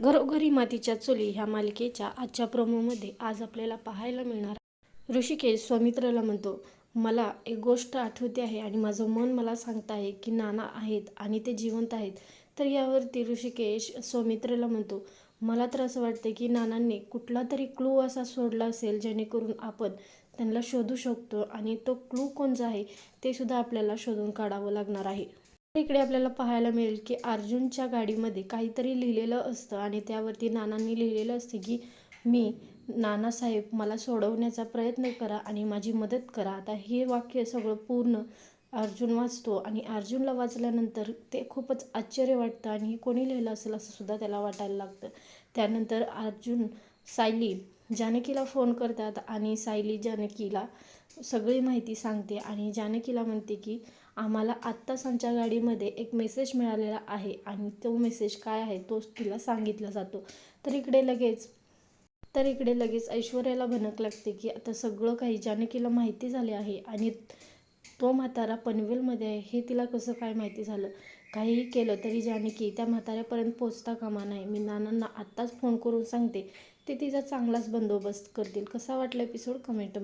घरोघरी मातीच्या चुली ह्या मालिकेच्या आजच्या प्रोमोमध्ये आज आपल्याला पाहायला मिळणार ऋषिकेश स्वामित्राला म्हणतो मला एक गोष्ट आठवते आहे आणि माझं मन मला सांगत आहे की नाना आहेत आणि ते जिवंत आहेत. तर यावरती ऋषिकेश सौमित्रेला म्हणतो मला तर असं वाटतं की नानांनी कुठला तरी क्लू असा सोडला असेल जेणेकरून आपण त्यांना शोधू शकतो आणि तो क्लू कोणचा आहे ते सुद्धा आपल्याला शोधून काढावं लागणार आहे. इकडे आपल्याला पाहायला मिळेल की अर्जुनच्या गाडीमध्ये काहीतरी लिहिलेलं असतं आणि त्यावरती नानांनी लिहिलेलं असते की मी नानासाहेब मला सोडवण्याचा प्रयत्न करा आणि माझी मदत करा. आता हे वाक्य सगळं पूर्ण अर्जुन वाचतो आणि अर्जुनला वाचल्यानंतर ते खूपच आश्चर्य वाटतं आणि हे कोणी लिहिलं असेल असं सुद्धा त्याला वाटायला लागतं. त्यानंतर अर्जुन सायली जानकीला फोन करतात आणि सायली जानकीला सगळी माहिती सांगते आणि जानकीला म्हणते की आम्हाला आत्ताच आमच्या गाडीमध्ये एक मेसेज मिळालेला आहे आणि तो मेसेज काय आहे तो तिला सांगितला जातो. तर इकडे लगेच तर इकडे लगेच ऐश्वर्याला भनक लागते की आता सगळं काही जानकीला माहिती झाले आहे आणि तो म्हातारा पनवेलमध्ये आहे. हे तिला कसं काय माहिती झालं? काहीही केलं तरी जानकी त्या म्हाताऱ्यापर्यंत पोचता कामा नाही. मी नानांना आत्ताच फोन करून सांगते. ते तिचा चांगलाच बंदोबस्त करतील. कसा वाटला एपिसोड कमेंटमध्ये